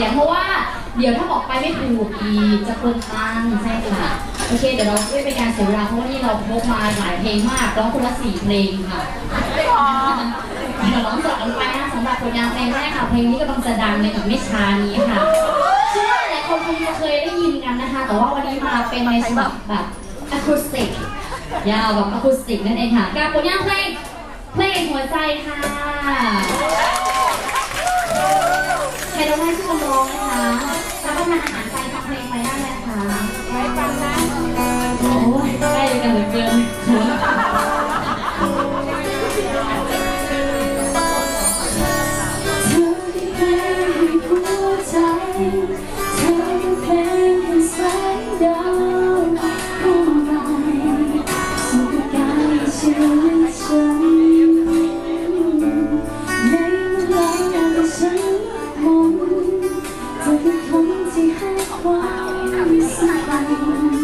สียงเพราะว่าเดี๋ยวถ้าบอกไปไม่ถูกอีจะเปิดตังใช่ค่ะโอเคเดี๋ยวเราไม่เป็นการเสียเวลาเพราะว่านี่เราพบมาหลายเพลงมากร้องคนละสี่เพลงค่ะเดี๋ยวร้องสบกันไปนะสำหรับผลงานเพลงแรกค่ะเพลงนี้ก็ต้องจะดังในอีบไม่ช้านี้ค่ะชื่อหลายคนคงจะเคยได้ยินกันนะคะ แต่ว่าวันนี้มาเป็นในฉบับแบบอะคูสติกยาวแบบอะคูสติกนั่นเองค่ะการผลงานเพลงเพลงหัวใจค่ะ ไป็นรางให้ที่เราองนะคะรับประทนอาหาร Thank you.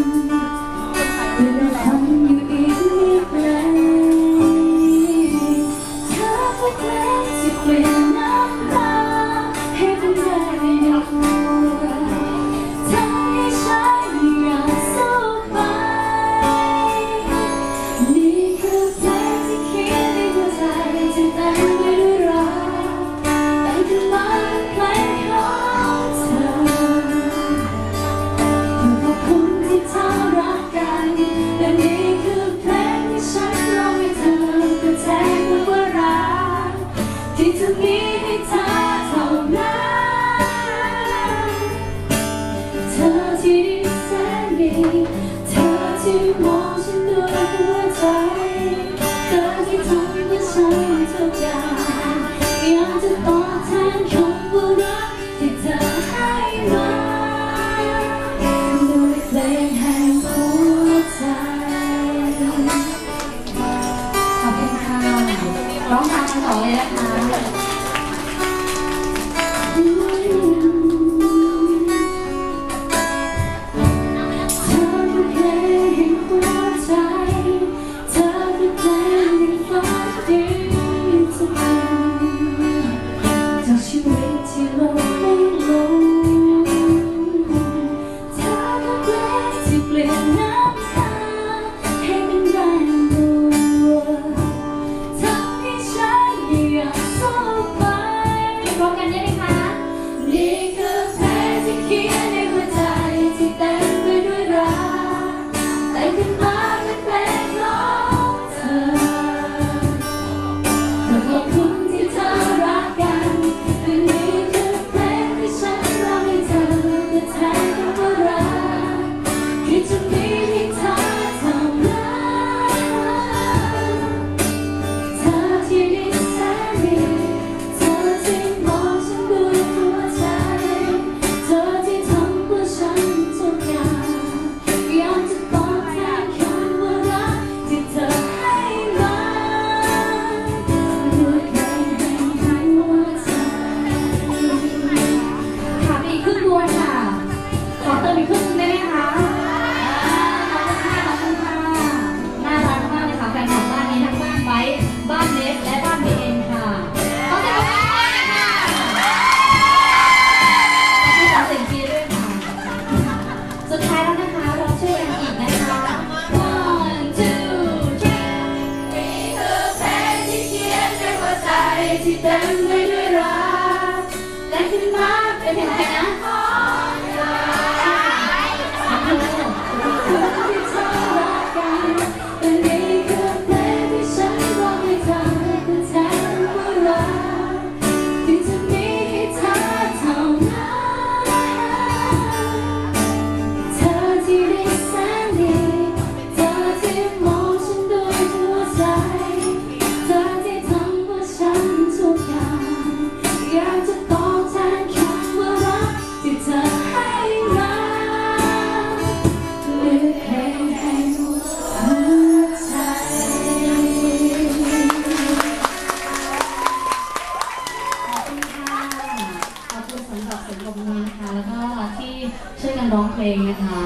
ร้องเพลงนะคะ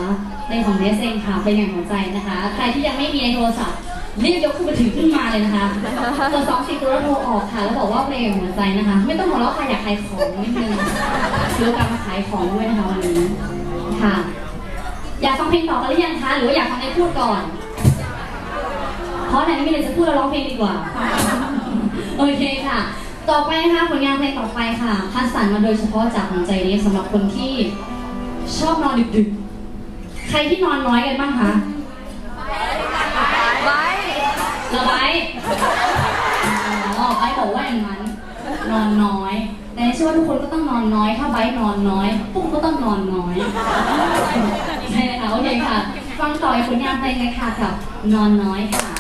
ในของเนสเองค่ะเป็นอย่างหัวใจนะคะ ใครที่ยังไม่มีในโทรศัพท์รีบยกขึ้มาถือขึ้นมาเลยนะคะตัวสองสิบตัวโทรออกค่ะแล้วบอกว่าเพลงหัวใจนะคะ ไม่ต้องหัวเราะค่ะอยากขายของนิดนึงซื้อกลับมาขายของด้วยนะคะวันนี้ค่ะ อยากฟังเพลงต่อกันหรือยังคะหรือว่าอยากฟังในพูดก่อนเพราะไหนไม่มีอะไรจะพูดแล้วร้องเพลงดีกว่าโอเคค่ะ ต่อไปนะคะผลงานเพลงต่อไปค่ะคัดสรรมาโดยเฉพาะจากหัวใจนี้สำหรับคนที่ ชอบนอนดึกๆ ใครที่นอนน้อยกันบ้างคะไว้ระบายอ๋อไอ้บอกว่าอย่างนั้น นอนน้อย แต่เชื่อว่าทุกคนก็ต้องนอนน้อย ถ้าไบร์ทนอนน้อยปุ๊กก็ต้องนอนน้อยใช่เลยค่ะโอเคค่ะ ฟังต่ออีกผลงานเพลงเลยค่ะกับนอนน้อยค่ะ